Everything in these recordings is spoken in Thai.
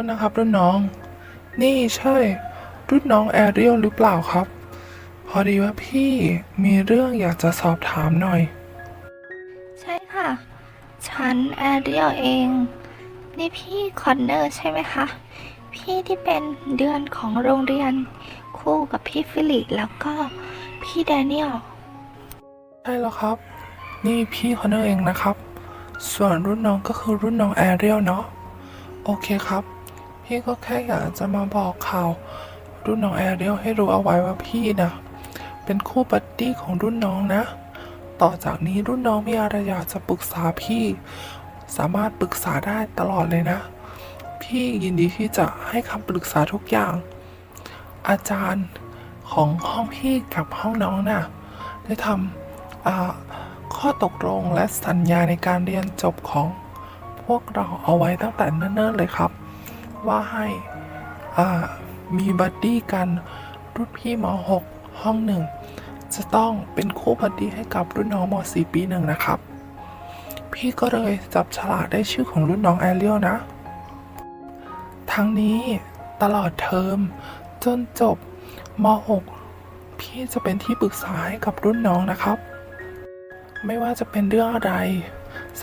ษนะครับรุ่นน้อง นี่ใช่ รุ่นน้องแอเรียลหรือเปล่าครับ พอดีว่าพี่มีเรื่องอยากจะสอบถามหน่อย ใช่ค่ะ ฉันแอเรียลเอง นี่พี่คอนเนอร์ใช่ไหมคะ พี่ที่เป็นเดือนของโรงเรียน คู่กับพี่ฟิลิปแล้วก็พี่แดเนียลใช่แล้วครับ นี่พี่คอนเนอร์เองนะครับ ส่วนรุ่นน้องก็คือรุ่นน้องแอเรียลเนาะโอเคครับ พี่ก็แค่อยากจะมาบอกข่าวรุ่นน้องแอเรียลให้รู้เอาไว้ว่าพี่นะเป็นคู่บัดดี้ของรุ่นน้องนะ ต่อจากนี้รุ่นน้องมีอะไรอยากจะปรึกษาพี่ สามารถปรึกษาได้ตลอดเลยนะ พี่ยินดีที่จะให้คำปรึกษาทุกอย่าง อาจารย์ของห้องพี่กับห้องน้องน่ะได้ทำข้อตกลงและสัญญาในการเรียนจบของพวกเราเอาไว้ตั้งแต่เนิ่นๆเลยครับ ว่าให้มีบัดดี้กันรุ่นพี่ม .6 ห้องหนึ่งจะต้องเป็นคู่บัดดี้ให้กับรุ่นน้องม .4 ปีหนึ่งนะครับ พี่ก็เลยจับฉลากได้ชื่อของรุ่นน้องแอเรียลนะ ทั้งนี้ตลอดเทอมจนจบม .6 พี่จะเป็นที่ปรึกษาให้กับรุ่นน้องนะครับ ไม่ว่าจะเป็นเรื่องอะไร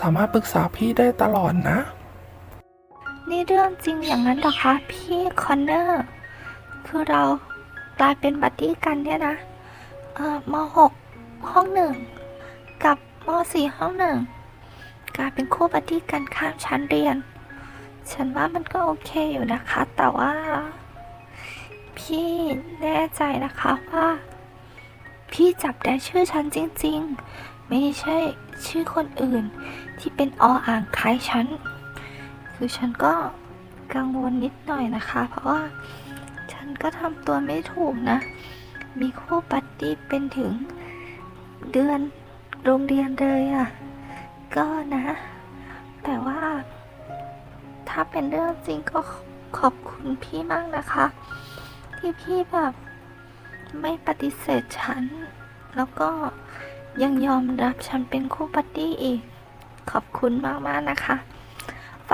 สามารถปรึกษาพี่ได้ตลอดนะ นี่เรื่องจริงอย่างนั้นหรอคะพี่คอนเนอร์ คือเรากลายเป็นบัดดี้กันเนี่ยนะ เอ่อมหกห้องหนึ่งกับมสี่ห้องหนึ่งกลายเป็นคู่บัดดี้กันข้ามชั้นเรียน ฉันว่ามันก็โอเคอยู่นะคะ แต่ว่า พี่แน่ใจนะคะว่า พี่จับได้ชื่อฉันจริง ๆ ไม่ใช่ชื่อคนอื่นที่เป็นออ่างคล้ายฉัน คือฉันก็กังวลนิดหน่อยนะคะ เพราะว่าฉันก็ทำตัวไม่ถูกนะ มีคู่บัดดี้เป็นถึงเดือนโรงเรียนเลยอะ่ะ ก็นะ แต่ว่า ถ้าเป็นเรื่องจริงก็ขอบคุณพี่มากนะคะ ที่พี่แบบไม่ปฏิเสธฉัน แล้วก็ยังยอมรับฉันเป็นคู่บัดดี้อีก ขอบคุณมาก ๆ นะคะ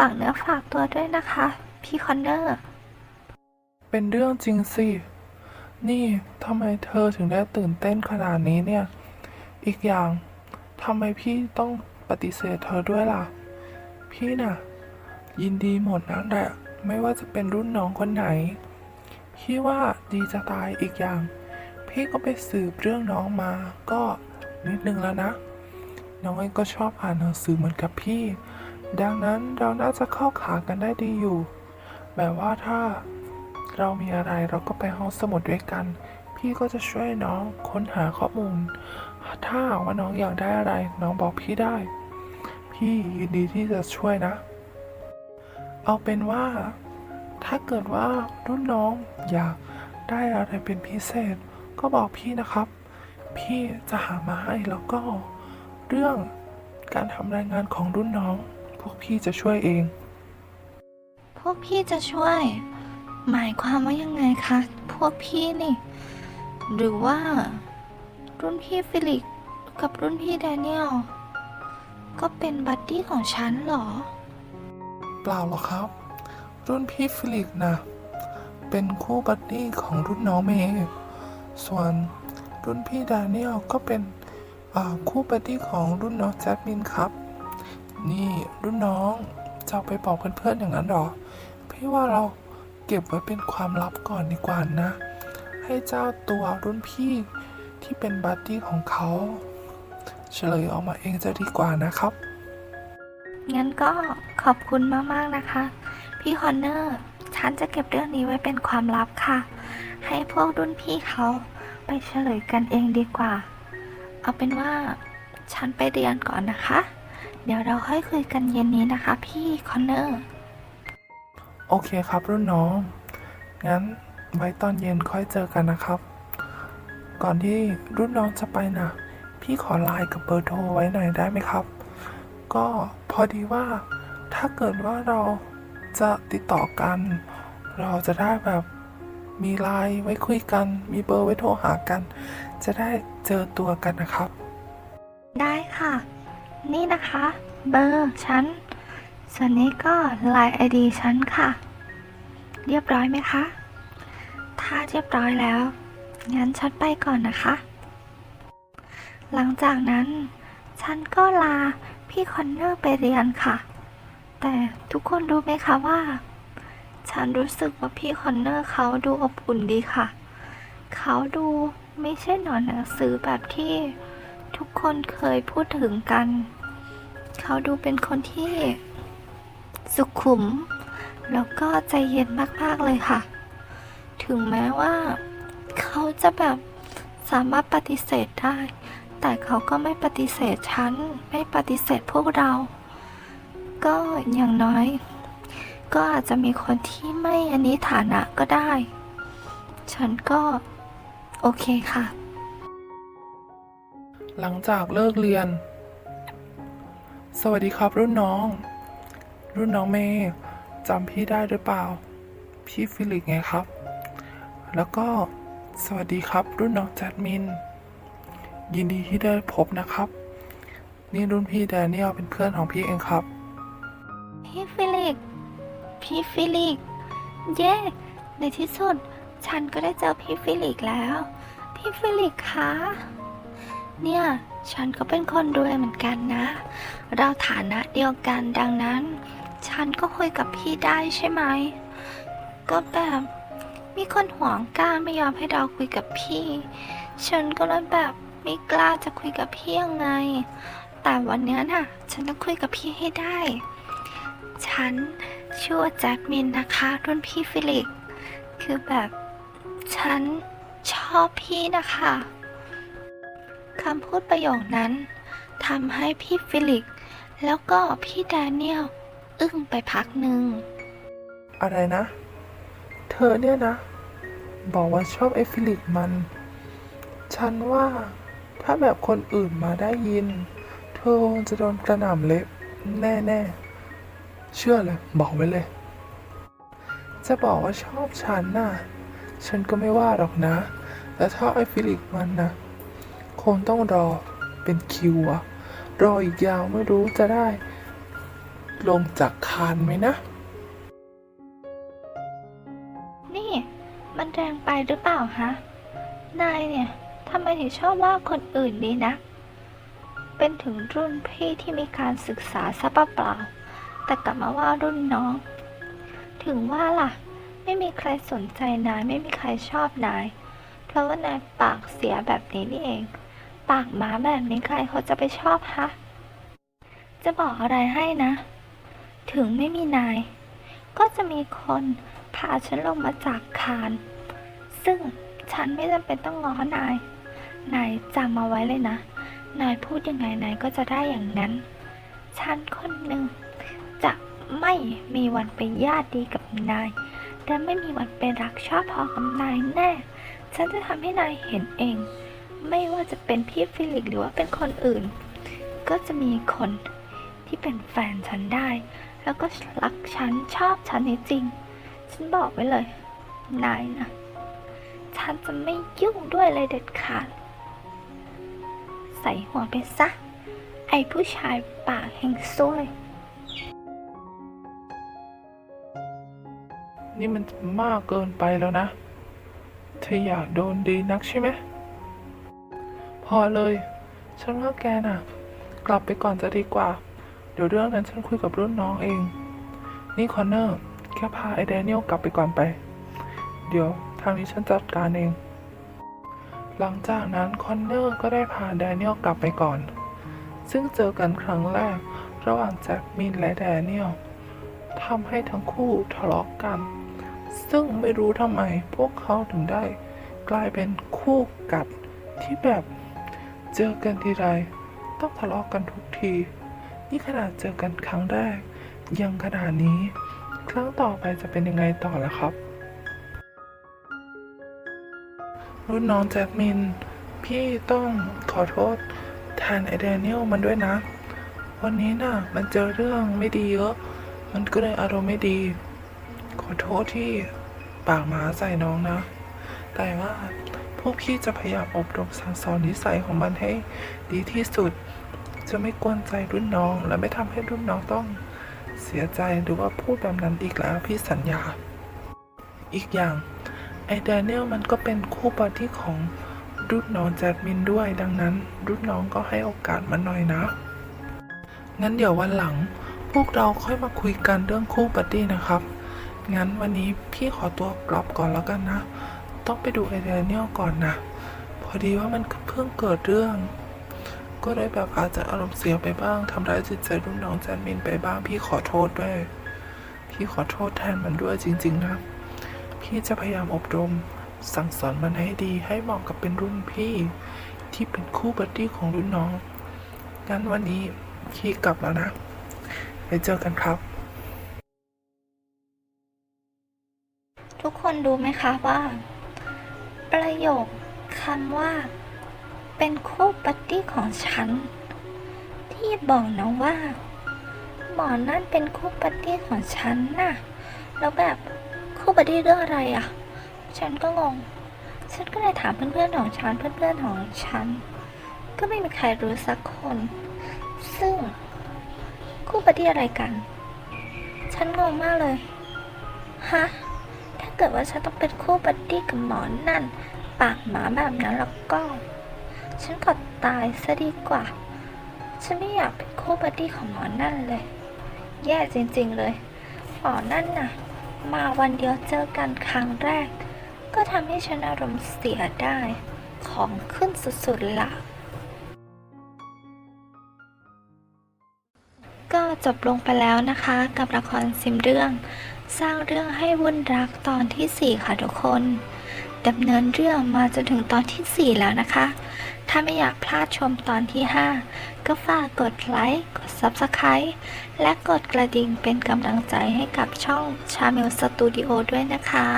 ากเนื้อฝากตัวด้วยนะคะ พี่คอนเนอร์ เป็นเรื่องจริงสิ นี่ทำไมเธอถึงได้ตื่นเต้นขนาดนี้เนี่ย อีกอย่างทำไมพี่ต้องปฏิเสธเธอด้วยล่ะ พี่น่ะ ยินดีหมดนั่นแหละ ไม่ว่าจะเป็นรุ่นน้องคนไหน พี่ว่าดีจะตายอีกอย่าง พี่ก็ไปสืบเรื่องน้องมาก็นิดนึงแล้วนะ น้องเองก็ชอบอ่านหนังสือเหมือนกับพี่ ดังนั้นเราน่าจะเข้าขากันได้ดีอยู่ แบบว่าถ้าเรามีอะไรเราก็ไปห้องสมุดด้วยกัน พี่ก็จะช่วยน้องค้นหาข้อมูล ถ้าว่าน้องอยากได้อะไร น้องบอกพี่ได้ พี่ยินดีที่จะช่วยนะ เอาเป็นว่า ถ้าเกิดว่ารุ่นน้องอยากได้อะไรเป็นพิเศษ ก็บอกพี่นะครับ พี่จะหามาให้แล้วก็ เรื่องการทำรายงานของรุ่นน้อง พวกพี่จะช่วยเอง พวกพี่จะช่วย หมายความว่ายังไงคะ พวกพี่นี่ หรือว่า รุ่นพี่ฟิลิปกับรุ่นพี่แดเนียลก็เป็นบัดดี้ของฉันเหรอ เปล่าหรอกครับ รุ่นพี่ฟิลิปนะ เป็นคู่บัดดี้ของรุ่นน้องเมย์ส่วนรุ่นพี่ดาเนียลก็เป็นอ่าคู่บัดดี้ของรุ่นน้องแจ็คมินครับ นี่รุ่นน้องจะเอาไปบอกเพื่อนๆอย่างนั้นหรอ พี่ว่าเราเก็บไว้เป็นความลับก่อนดีกว่านะ ให้เจ้าตัวรุ่นพี่ที่เป็นบัดดี้ของเขาเฉลยออกมาเองจะดีกว่านะครับ งั้นก็ขอบคุณมากๆนะคะ พี่คอนเนอร์ ฉันจะเก็บเรื่องนี้ไว้เป็นความลับค่ะ ให้พวกรุ่นพี่เขาไปเฉลยกันเองดีกว่า เอาเป็นว่าฉันไปเรียนก่อนนะคะ เดี๋ยวเราค่อยคุยกันเย็นนี้นะคะ พี่คอนเนอร์ โอเคครับ รุ่นน้อง งั้นไว้ตอนเย็นค่อยเจอกันนะครับ ก่อนที่รุ่นน้องจะไปนะ พี่ขอไลน์กับเบอร์โทรไว้หน่อยได้ไหมครับ ก็พอดีว่าถ้าเกิดว่าเราจะติดต่อกัน เราจะได้แบบมีไลน์ไว้คุยกัน มีเบอร์ไว้โทรหากัน จะได้เจอตัวกันนะครับ ได้ค่ะ นี่นะคะ เบอร์ฉันส่วนนี้ก็ลน์ไอดีฉันค่ะ เรียบร้อยไหมคะ ถ้าเรียบร้อยแล้ว งั้นฉันไปก่อนนะคะ หลังจากนั้น ฉันก็ลาพี่คอนเนอร์ไปเรียนค่ะ แต่ทุกคนรู้ไหมคะว่า ฉันรู้สึกว่าพี่คอนเนอร์เขาดูอบอุ่นดีค่ะ เขาดูไม่ใช่หนอนหนังสือแบบที่ ทุกคนเคยพูดถึงกัน เขาดูเป็นคนที่ สุขุม แล้วก็ใจเย็นมาก ๆ เลยค่ะ ถึงแม้ว่า เขาจะแบบสามารถปฏิเสธได้ แต่เขาก็ไม่ปฏิเสธฉัน ไม่ปฏิเสธพวกเรา ก็อย่างน้อย ก็อาจจะมีคนที่ไม่อันนี้ฐานะก็ได้ ฉันก็ โอเคค่ะ หลังจากเลิกเรียน สวัสดีครับรุ่นน้อง รุ่นน้องเมย์จำพี่ได้หรือเปล่า พี่ฟิลิกไงครับ แล้วก็สวัสดีครับ รุ่นน้องจัดมิน ยินดีที่ได้พบนะครับ นี่รุ่นพี่แดเนียลเป็นเพื่อนของพี่เองครับ พี่ฟิลิก พี่ฟิลิก เย้ ในที่สุด ฉันก็ได้เจอพี่ฟิลิกแล้ว พี่ฟิลิกคะ เนี่ย ฉันก็เป็นคนรวยเหมือนกันนะ เราฐานะเดียวกันดังนั้น ฉันก็คุยกับพี่ได้ใช่ไหม ก็แบบมีคนหวงกล้าไม่ยอมให้เราคุยกับพี่ ฉันก็เลยแบบไม่กล้าจะคุยกับพี่ยังไง แต่วันนี้ยน่ะ ฉันต้องคุยกับพี่ให้ได้ ฉันชื่อว่าแจ็คมินนะคะ รุ่นพี่ฟิลิกคือแบบ ฉันชอบพี่นะคะ คำพูดประโยคนั้นทำให้พี่ฟิลิก แล้วก็พี่แดเนียลอึ้งไปพักหนึ่ง อะไรนะ เธอเนี่ยนะ บอกว่าชอบไอ้ฟิลิกมัน ฉันว่าถ้าแบบคนอื่นมาได้ยิน เธอจะโดนกระหน่ำเละแน่ๆ เชื่อเลย บอกไว้เลย จะบอกว่าชอบฉันน่ะ ฉันก็ไม่ว่าหรอกนะ แต่ถ้าไอ้ฟิลิกมันนะ คงต้องรอเป็นคิวอะรออีกยาวไม่รู้จะได้ ลงจากคานไหมนะ นี่ มันแรงไปหรือเปล่าฮะ นายเนี่ยทำไมถึงชอบว่าคนอื่นดีนะ เป็นถึงรุ่นพี่ที่มีการศึกษาซะเปล่าๆแต่กลับมาว่ารุ่นน้อง ถึงว่าล่ะ ไม่มีใครสนใจนายไม่มีใครชอบนาย เพราะว่านายปากเสียแบบนี้นี่เอง ปากหมาแบบนี้ใครเขาจะไปชอบฮะ จะบอกอะไรให้นะ ถึงไม่มีนาย ก็จะมีคนพาฉันลงมาจากคาน ซึ่งฉันไม่จำเป็นต้องง้อนาย นายจำมาไว้เลยนะ นายพูดยังไงนายก็จะได้อย่างนั้น ฉันคนหนึ่งจะไม่มีวันเป็นญาติดีกับนาย และไม่มีวันเป็นรักชอบพอกับนายแน่ ฉันจะทำให้นายเห็นเอง ไม่ว่าจะเป็นพี่ฟิลิกหรือว่าเป็นคนอื่น ก็จะมีคนที่เป็นแฟนฉันได้ แล้วก็รักฉันชอบฉันจริง ฉันบอกไว้เลย นายนะ ฉันจะไม่ยุ่งด้วยเลยเด็ดขาด ใส่หัวไปซะ ไอ้ผู้ชายปากแห่งซวยนี่มันมากเกินไปแล้วนะ เธออยากโดนดีนักใช่ไหม พอเลย ฉันว่าแกน่ะ กลับไปก่อนจะดีกว่า เดี๋ยวเรื่องนั้นฉันคุยกับรุ่นน้องเอง นี่คอนเนอร์แค่พาไอ้แดเนียลกลับไปก่อนไป เดี๋ยวทางนี้ฉันจัดการเอง หลังจากนั้นคอนเนอร์ก็ได้พาแดเนียลกลับไปก่อน ซึ่งเจอกันครั้งแรกระหว่างแจ็คมินและแดเนียลทำให้ทั้งคู่ทะเลาะกัน ซึ่งไม่รู้ทำไมพวกเขาถึงได้ กลายเป็นคู่กัดที่แบบ เจอกันทีไรต้องทะเลาะกันทุกที นี่ขนาดเจอกันครั้งแรก ยังขนาดนี้ ครั้งต่อไปจะเป็นยังไงต่อล่ะครับ รุ่นน้องแจ็คมิน พี่ต้องขอโทษแทนไอเดเนียลมันด้วยนะ วันนี้น่ะมันเจอเรื่องไม่ดีเยอะมันก็เลยอารมณ์ไม่ดี ขอโทษที่ปากหมาใส่น้องนะ แต่ว่า พวกพี่จะพยายามอบรมสั่งสอนนิสัยของมันให้ดีที่สุด จะไม่กวนใจรุ่นน้อง และไม่ทำให้รุ่นน้องต้องเสียใจหรือว่าพูดแบบนั้นอีกแล้วพี่สัญญา อีกอย่างไอ้แดเนียลมันก็เป็นคู่ปฏิของรุ่นน้องแจดมินด้วย ดังนั้น รุ่นน้องก็ให้โอกาสมันหน่อยนะ งั้นเดี๋ยววันหลัง พวกเราค่อยมาคุยกันเรื่องคู่ปฏินะครับ งั้นวันนี้พี่ขอตัวกลับก่อนแล้วกันนะ ต้องไปดูไอแดเนียลก่อนนะ พอดีว่ามันเพิ่งเกิดเรื่อง ก็เลยแบบอาจจะอารมณ์เสียไปบ้างทำร้ายจิตใจรุ่นน้องแจนมินไปบ้าง พี่ขอโทษด้วย พี่ขอโทษแทนมันด้วยจริง ๆ นะ พี่จะพยายามอบรม สั่งสอนมันให้ดีให้เหมาะกับเป็นรุ่นพี่ ที่เป็นคู่บัดดี้ของรุ่นน้อง งั้นวันนี้พี่กลับแล้วนะไปเจอกันครับทุกคนรู้ไหมคะว่า ประโยคคำว่า เป็นคู่บัดดี้ของฉัน ที่บอกนะว่าหมอนั่นเป็นคู่บัดดี้ของฉันน่ะแล้วแบบคู่บัดดี้เรื่องอะไรอะ ฉันก็งง ฉันก็เลยถามเพื่อนๆของฉันเพื่อนๆของฉัน ก็ไม่มีใครรู้สักคน ซึ่งคู่บัดดี้อะไรกัน ฉันงงมากเลยฮะ กิดว่าฉันต้องเป็นคู่บัดดี้กับหมอนั่น ปากหมาแบบนั้นแล้วก็ ฉันก็ตายซะดีกว่า ฉันไม่อยากเป็นคู่บัดดี้ของหมอนั่นเลย แย่จริงๆเลยหมอนั่นน่ะ มาวันเดียวเจอกันครั้งแรก ก็ทำให้ฉันอารมณ์เสียได้ ของขึ้นสุดๆละก็จบลงไปแล้วนะคะกับละครซิมเรื่อง สร้างเรื่องให้วุ่นรักตอนที่ 4 ค่ะทุกคนดำเนินเรื่องมาจนถึงตอนที่ 4 แล้วนะคะ ถ้าไม่อยากพลาดชมตอนที่ 5 ก็ฝากกดไลค์ กด Subscribe และกดกระดิ่งเป็นกำลังใจให้กับช่องชาเมลสตูดิโอด้วยนะคะ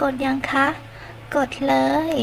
กดยังคะ กดเลย